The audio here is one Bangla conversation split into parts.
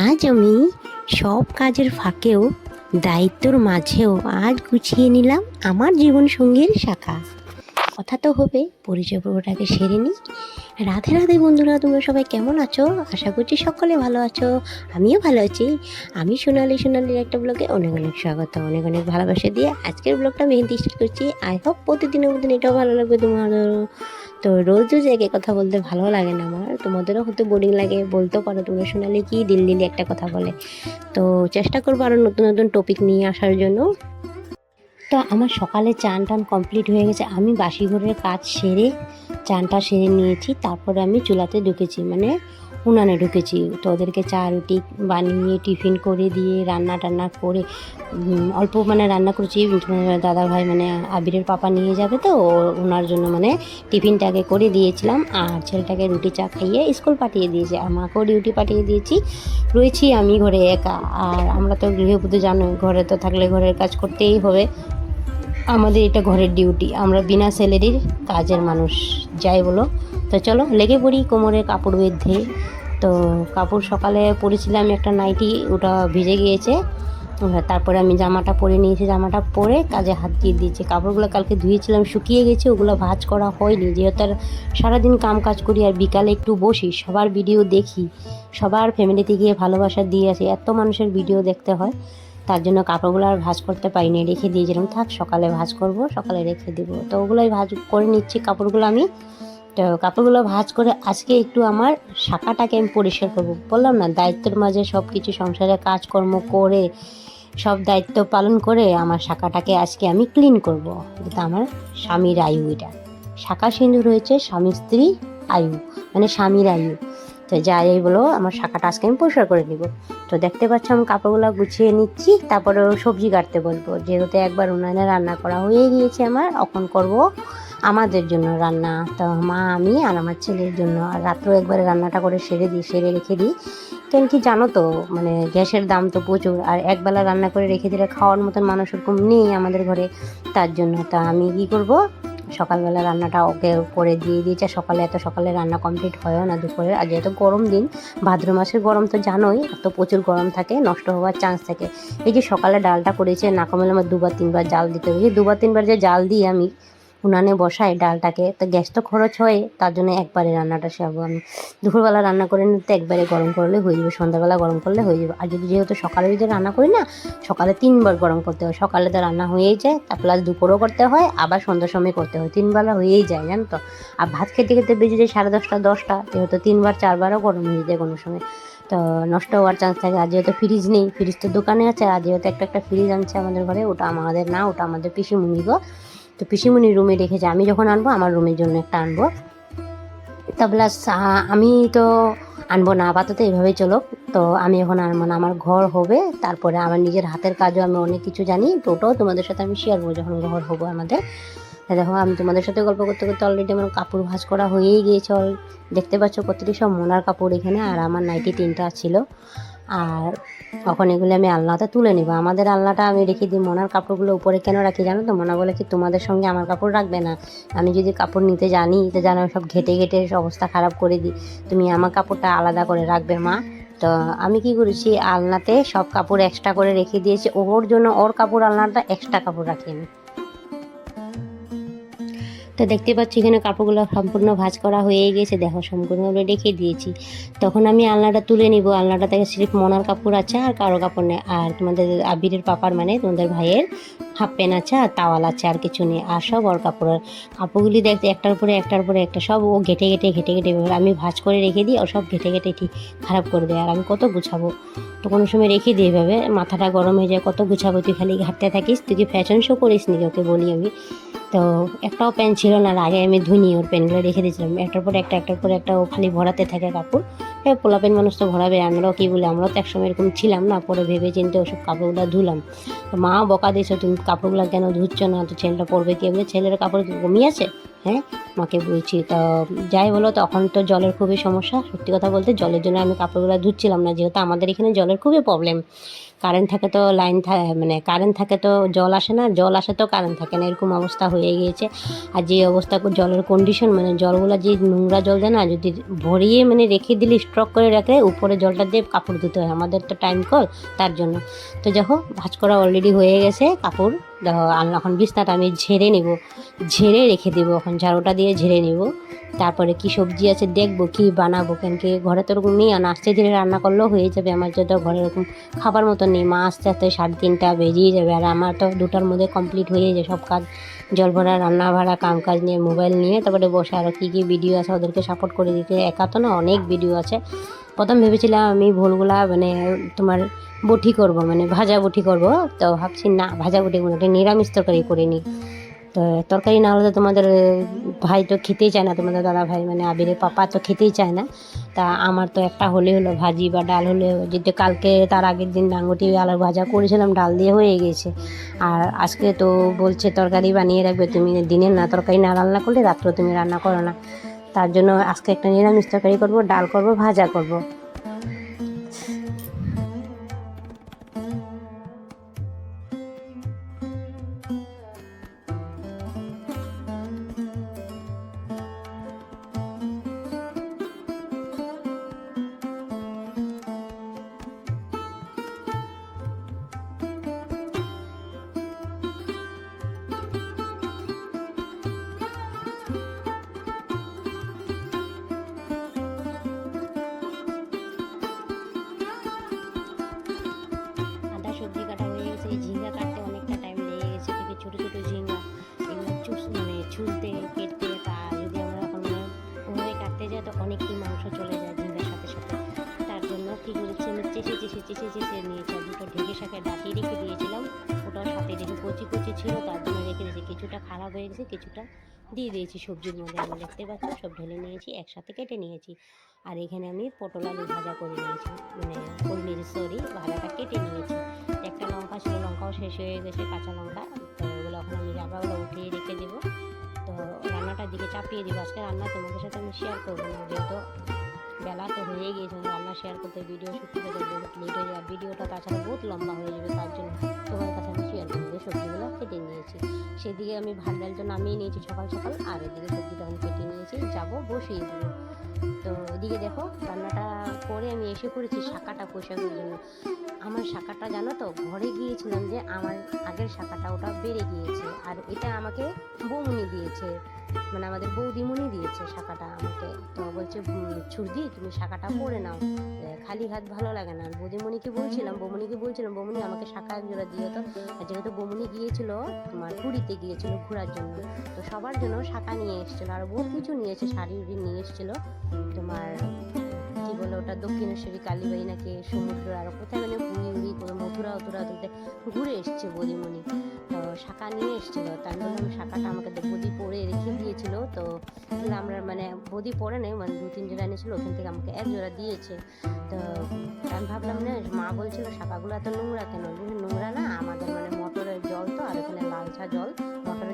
আজ আমি সব কাজের ফাঁকেও, দায়িত্বর মাঝেও আজ গুছিয়ে নিলাম আমার জীবন সঙ্গীর শাখা। কথা তো হবে, পরিচয় পর্বটাকে সেরে নিই। রাধে রাধে বন্ধুরা, তোমরা সবাই কেমন আছো? আশা করছি সকলে ভালো আছো, আমিও ভালো আছি। আমি সোনালি সোনালির একটা ব্লগে অনেক অনেক স্বাগত, অনেক অনেক ভালোবাসা দিয়ে আজকের ব্লগটা মেহেন্দি স্টার্ট করছি। আই হোপ প্রতিদিনের মতন এটাও ভালো লাগবে তোমাদেরও। তো রোজ রোজ একে কথা বলতে ভালো লাগে না আমার। তোমাদেরও হয়তো বোরিং লাগে, বলতেও পারো তোমরা শোনালে কি দিল দিলি একটা কথা বলে। তো চেষ্টা করব আরও নতুন নতুন টপিক নিয়ে আসার জন্য। তো আমার সকালে চান টান কমপ্লিট হয়ে গেছে। আমি বাসি ঘরের কাজ সেরে চানটা সেরে নিয়েছি, তারপরে আমি চুলাতে ঢুকেছি। মানে উনানে ঢুকেছি। তো ওদেরকে চা, রুটি বানিয়ে টিফিন করে দিয়ে রান্না টান্না করে অল্প মানে রান্না করেছি। দাদা ভাই মানে আবিরের পাপা নিয়ে যাবে তো ওনার জন্য মানে টিফিনটাকে করে দিয়েছিলাম। আর ছেলেটাকে রুটি চা খাইয়ে স্কুল পাঠিয়ে দিয়েছে আর মাকেও ডিউটি পাঠিয়ে দিয়েছি। রয়েছি আমি ঘরে একা। আর আমরা তো গৃহবধূ জানো ঘরে তো থাকলে ঘরের কাজ করতেই হবে। আমাদের এটা ঘরের ডিউটি। আমরা বিনা স্যালারির কাজের মানুষ, যাই বলো। তো চলো, লেগে পড়ি কোমরে কাপড় বেঁধে। তো কাপড় সকালে পরেছিলাম একটা নাইটি, ওটা ভিজে গিয়েছে। তারপরে আমি জামাটা পরে নিয়েছি, জামাটা পরে কাজে হাত দিয়ে দিয়েছি। কাপড়গুলো কালকে ধুয়েছিলাম, শুকিয়ে গেছে, ওগুলো ভাজ করা হয়নি। যেহেতু আর সারাদিন কাম কাজ করি, আর বিকালে একটু বসি, সবার ভিডিও দেখি, সবার ফ্যামিলিতে গিয়ে ভালোবাসা দিয়ে আসি। এত মানুষের ভিডিও দেখতে হয়, তার জন্য কাপড়গুলো আর ভাজ করতে পারিনি। রেখে দিয়েছিলাম, থাক সকালে ভাঁজ করব, সকালে রেখে দেবো। তো ওগুলোই ভাজ করে নিচ্ছি, কাপড়গুলো আমি। তো কাপড়গুলো ভাঁজ করে আজকে একটু আমার শাখাটাকে আমি পরিষ্কার করব। বললাম না, দায়িত্বের মাঝে সব কিছু সংসারে কাজকর্ম করে, সব দায়িত্ব পালন করে আমার শাখাটাকে আজকে আমি ক্লিন করব। এটা আমার স্বামীর আয়ু এটা। শাখা সিঁদুর হয়েছে স্বামী স্ত্রী আয়ু মানে স্বামীর আয়ু। তো যাই এই বলো, আমার শাখাটা আজকে আমি পরিষ্কার করে নিব। তো দেখতে পাচ্ছ আমি কাপড়গুলো গুছিয়ে নিচ্ছি তারপরে সবজি কাটতে বলব। যেহেতু একবার উনানে রান্না করা হয়ে গিয়েছে আমার, এখন করব আমাদের জন্য রান্না। তো মা, আমি আর আমার ছেলের জন্য আর রাত্রেও একবারে রান্নাটা করে সেরে দিই, সেরে রেখে দিই। কেন কি জানো তো মানে গ্যাসের দাম তো প্রচুর, আর একবেলা রান্না করে রেখে দিলে খাওয়ার মতন মানুষ ওরকম নেই আমাদের ঘরে তার জন্য। তা আমি কি করব? সকালবেলা রান্নাটা ওকে করে দিয়ে দিয়েছে। সকালে এত সকালে রান্না কমপ্লিট হয়ও না দুপুরে আর যেহেতু গরম দিন, ভাদ্র মাসের গরম তো জানোই এত প্রচুর গরম থাকে, নষ্ট হওয়ার চান্স থাকে। এই যে সকালে ডালটা করেছে, না কমলে আমার দুবার তিনবার জাল দিতে হবে। দুবার তিনবার যে জাল দিই আমি উনানে বসাই ডালটাকে। তো গ্যাস তো খরচ হয়, তার জন্য একবারে রান্নাটা সেরবো আমি দুপুরবেলা রান্না করে নিতে একবারে গরম করলে হয়ে যাবে, সন্ধ্যাবেলা গরম করলে হয়ে যাবে। আর যদি যেহেতু সকালে যদি রান্না করি না, সকালে তিনবার গরম করতে হয়। সকালে তো রান্না হয়েই যায় তার প্লাস দুপুরও করতে হয়, আবার সন্ধ্যার সময় করতে হয়। তিনবেলা হয়েই যায়, জানো তো। আর ভাত খেতে খেতে বেজে যায় সাড়ে দশটা দশটা, যেহেতু তিনবার, চারবারও গরম হয়ে যায় কোনো সময়। তো নষ্ট হওয়ার চান্স থাকে। আর যেহেতু ফ্রিজ নেই ফ্রিজ তো দোকানে আছে, আর যেহেতু একটা একটা ফ্রিজ আনছে আমাদের ঘরে, ওটা আমাদের না, ওটা আমাদের পিসিমুনি গো। তো পিসিমুনির রুমে রেখেছে আমি যখন আনব, আমার রুমের জন্য একটা আনব। তা প্লাস আমি তো আনব না, আপাতত এইভাবেই চলো। তো আমি এখন আনব না আমার ঘর হবে, তারপরে আমার নিজের হাতের কাজও আমি অনেক কিছু জানি ওটাও তোমাদের সাথে আমি শেয়ার করব যখন ঘর হব আমাদের। দেখো, আমি তোমাদের সাথে গল্প করতে করতে অলরেডি আমার কাপড় ভাঁজ করা হয়েই গিয়েছে দেখতে পাচ্ছ প্রতিটি সব মোনার কাপড় এখানে, আর আমার নাইটি তিনটা ছিল। আর তখন এগুলো আমি আলনাতে তুলে নিব। আমাদের আলনাটা আমি রেখে দিই। মোনার কাপড়গুলো উপরে কেন রাখি জানো তো? মোনা বলে কি, তোমাদের সঙ্গে আমার কাপড় রাখবে না। আমি যদি কাপড় নিতে জানি, তো জানো সব ঘেটে ঘেটে অবস্থা খারাপ করে দিই। তুমি আমার কাপড়টা আলাদা করে রাখবে, মা। তো আমি কি করেছি, আলনাতে সব কাপড় এক্সট্রা করে রেখে দিয়েছি। ওর জন্য ওর কাপড় আলনাটা এক্সট্রা কাপড় রাখি আমি। তো দেখতে পাচ্ছি এখানে কাপড়গুলো সম্পূর্ণ ভাঁজ করা হয়ে গেছে। দেখো সম্পূর্ণভাবে রেখে দিয়েছি। তখন আমি আলনাটা তুলে নিব। আলনাটা থেকে সিরিফ মনার কাপড় আছে আর কারও কাপড় নেই। আর তোমাদের আবিরের পাপার মানে তোমাদের ভাইয়ের হাফ প্যান্ট আছে আর তাওয়াল আছে, আর কিছু নেই। আর সব ওর কাপড় আর কাপড়গুলি দেখতে একটার পরে একটার পরে একটা, সব ও ঘেটে ঘেটে ঘেটে ঘেটে আমি ভাঁজ করে রেখে দিই ও সব ঘেটে ঘেটে ঠিক খারাপ করে দেয়। আর আমি কত গুছাবো? তো কোনো সময় রেখে দিই এভাবে। মাথাটা গরম হয়ে যায়, কত গুছাবো? তুই খালি ঘাটতে থাকিস, তুই কি ফ্যাশন শো করিস নি ওকে বলি আমি। তো একটাও প্যান্ট ছিল না আগে আমি ধুনি ওর প্যান্টগুলো রেখে দিয়েছিলাম। একটার পর একটা, একটার পর একটা, ও খালি ভরাতে থাকে কাপড়। হ্যাঁ পোলা প্যান্ট মানুষ তো ভরাবে, আমরাও কী বলি? আমরাও তো একসময় এরকম ছিলাম না, পরে ভেবে চিনতে ওসব কাপড়গুলো ধুলাম। তো মা বকা দিয়েছে, তুমি কাপড়গুলো কেন ধুচ্ছ না? তো ছেলেটা পরবে কি? এমনি ছেলের কাপড় কি কমিয়ে আছে হ্যাঁ মাকে বলছি, তো যাই বলো, তখন তো জলের খুবই সমস্যা। সত্যি কথা বলতে জলের জন্য আমি কাপড়গুলো ধুচ্ছিলাম না, যেহেতু আমাদের এখানে জলের খুবই প্রবলেম কারেন্ট থাকে তো লাইন মানে কারেন্ট থাকে তো জল আসে না, জল আসে তো কারেন্ট থাকে না, এরকম অবস্থা হয়ে গিয়েছে। আর যে অবস্থা জলের কন্ডিশন মানে জলগুলো যে নোংরা জল দেয় না, যদি ভরিয়ে মানে রেখে দিলে স্ট্রক করে রাখে উপরে জলটা দিয়ে কাপড় ধুতে হয়, আমাদের তো টাইম কল তার জন্য। তো দেখো ভাজ করা অলরেডি হয়ে গেছে, কাপড়, দেখো এখন বিছনাটা আমি ঝেড়ে নিব, ঝেড়ে রেখে দেবো, এখন ঝাড়ুটা দিয়ে ঝেড়ে নিব। তারপরে কি সবজি আছে দেখব, কি বানাবো? কেন কি ঘরে তো ওরকম নেই, আর আস্তে ধীরে রান্না করলেও হয়ে যাবে। আমার যত ঘরে এরকম খাবার মতো নেই। মা আস্তে আস্তে সাড়ে তিনটা বেরিয়ে যাবে, আর আমার তো দুটার মধ্যে কমপ্লিট হয়ে যায় সব কাজ। জল ভরা, রান্না ভাড়া কাম কাজ নিয়ে মোবাইল নিয়ে, তারপরে বসে আরও কী কী ভিডিও আছে ওদেরকে সাপোর্ট করে দিতে। একা তো না, অনেক ভিডিও আছে। প্রথম ভেবেছিলাম আমি ভুলগুলা মানে তোমার বটি করব মানে ভাজা বটি করব, তো ভাবছি না, ভাজা বটি কোনো নিরামিষ তরকারি করে নিই। তো তরকারি না হলে তো তোমাদের ভাই তো খেতেই চায় না। তোমাদের দাদা ভাই মানে আবিরের পাপা তো খেতেই চায় না। তা আমার তো একটা হলে হলো ভাজি বা ডাল হলে যদি কালকে তার আগের দিন ডাঙ্গটি আলুর ভাজা করেছিলাম, ডাল দিয়ে হয়ে গেছে। আর আজকে তো বলছে তরকারি বানিয়ে রাখবে, তুমি দিনের না তরকারি না রান্না করলে রাত্রে তুমি রান্না করো না। তার জন্য আজকে একটা নিরামিষ তরকারি করব, ডাল করব, ভাজা করব। চেষে চেষে চেষে চেষে নিয়েছি দুটো ঢেকে শাকে ডাকিয়ে রেখে দিয়েছিলাম ওটাও সাথে রেখে কচি কচি ছিল, তার জন্য রেখে দিয়েছি। কিছুটা খারাপ হয়ে গেছে, কিছুটা দিয়ে দিয়েছি সবজির মধ্যে। আমি দেখতে পাচ্ছি, সব ঢেলে নিয়েছি, একসাথে কেটে নিয়েছি। আর এখানে আমি পটল আলু ভাজা করে নিয়েছি মানে নিয়েছি সরি, ভাজাটা কেটে নিয়েছি। একটা লঙ্কা ছিল, লঙ্কাও শেষ হয়ে গেছে, কাঁচা লঙ্কা। তো ওগুলো এখন আমি জাবাগুলো উঠিয়ে রেখে দেবো। তো রান্নাটার দিকে চাপিয়ে দিব। আজকে রান্না তোমাদের সাথে আমি শেয়ার করব না, যেহেতু বেলা তো হয়ে গিয়েছে রান্না শেয়ার করতে ভিডিও শুট করতে বহুত লেট হয়ে যাবে। ভিডিওটা তাছাড়া বহুত লম্বা হয়ে যাবে, তার জন্য তোমার কাছে আমি শেয়ার করব সবজিগুলো কেটে নিয়েছি। সেদিকে আমি ভাত ডালটা নামিয়ে নিয়েছি সকাল সকাল, আর এদিকে সবজিটা আমি কেটে নিয়েছি, যাব বসিয়ে দেবো। তো এদিকে দেখো, রান্নাটা করে আমি এসে পড়েছি শাকাটা পোশাকের জন্য। আমার শাকাটা জানো তো, ঘরে গিয়েছিলাম যে আমার আগের শাকাটা ওটা বেড়ে গিয়েছে, আর এটা আমাকে বৌমনি দিয়েছে। মানে আমাদের বৌদিমণি দিয়েছে শাঁখাটা আমাকে। তো বলছে ছুরদি তুমি শাঁখাটা পরে নাও। খালি হাত ভালো লাগে না। বৌদিমণিকে বলছিলাম, বৌমণিকে বলছিলাম, বৌমণি, আমাকে শাঁখা একজোড়া দিও তো। আর যেহেতু বৌমণি গিয়েছিল তোমার পুরীতে গিয়েছিল ঘোরার জন্য, তো সবার জন্য শাখা নিয়ে এসেছিল। আর বহু কিছু নিয়েছে শাড়ি নিয়ে এসেছিল তোমার কি বলে ওটা দক্ষিণেশ্বরী কালীবাড়ি নাকি সমুদ্র আর কোথায় মানে পুরী উড়ি কোনো মথুরা উথুরা তুলতে ঘুরে এসছে বদিমণি। তো শাখা নিয়ে এসেছিল তাই বললাম শাখাটা আমাকে বদি পরে রেখে দিয়েছিল, তো আমরা মানে বদি পরে নেই মানে দু, তিন জোড়া এনেছিল, ওখান থেকে আমাকে এক জোড়া দিয়েছে। তো আমি ভাবলাম, না, মা বলছিল শাখাগুলো এত নোংরা কেন? নোংরা না, আমাদের মানে মোটরের জল তো, আর এখানে লালচা জল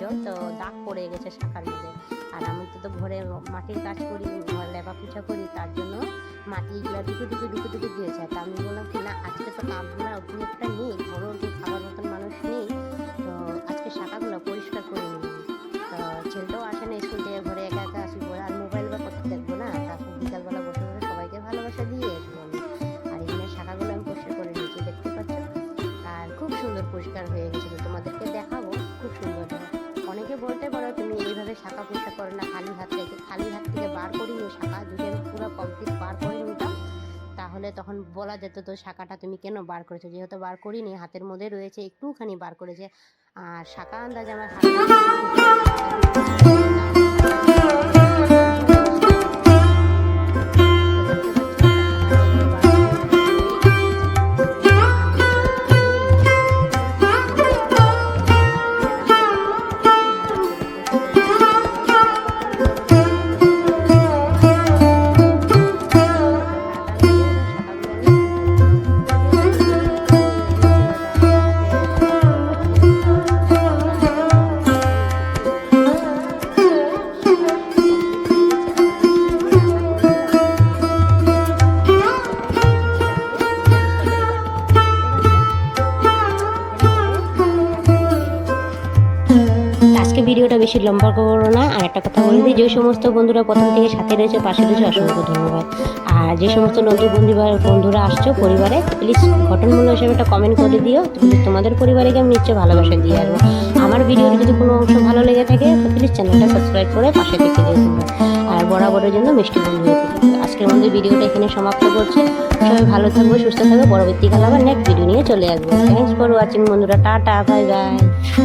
জল তো দাগ পড়ে গেছে শাখার মধ্যে। আর আমি তো তো ঘরে মাটির কাজ করি লেবা পুছা করি, তার জন্য মাটি এগুলো ঢুকে ঢুকে ঢুকে ঢুকে দিয়েছে তা আমি বললাম কি, না, আজকে তো কাপগুলো একটা নেই ঘরেও খাবার মতন মানুষ নেই, তো আজকে শাখাগুলো বলা যেত, তো শাখাটা তুমি কেন বার করেছ? যেহেতু বার করিনি, হাতের মধ্যে রয়েছে, একটুখানি বার করেছে। আর শাখা আন্দাজ আমার বেশি লম্বা করব না। আর একটা কথা বলে দিই, যে সমস্ত বন্ধুরা প্রথম থেকে সাথে রয়েছে, পাশে রয়েছে, অসংখ্য ধন্যবাদ। আর যে সমস্ত নতুন বন্ধু বন্ধুরা আসছো পরিবারে প্লিজ ঘটনমূলক হিসেবে একটা কমেন্ট করে দিও। তোমাদের পরিবারকে আমি নিশ্চয় ভালোবাসা দিয়ে আসব। আমার ভিডিওর যদি কোনো অংশ ভালো লেগে থাকে প্লিজ চ্যানেলটা সাবস্ক্রাইব করে পাশে থেকে তোমরা আর বরাবরের জন্য মিষ্টি বন্ধু হয়ে থেকো। আজকের মধ্যে ভিডিওটা এখানে সমাপ্ত করছি। সবাই ভালো থাকব সুস্থ থাকব পরবর্তীকালে আবার নেক্সট ভিডিও নিয়ে চলে আসব। থ্যাংকস ফর ওয়াচিং বন্ধুরা। Tata bye bye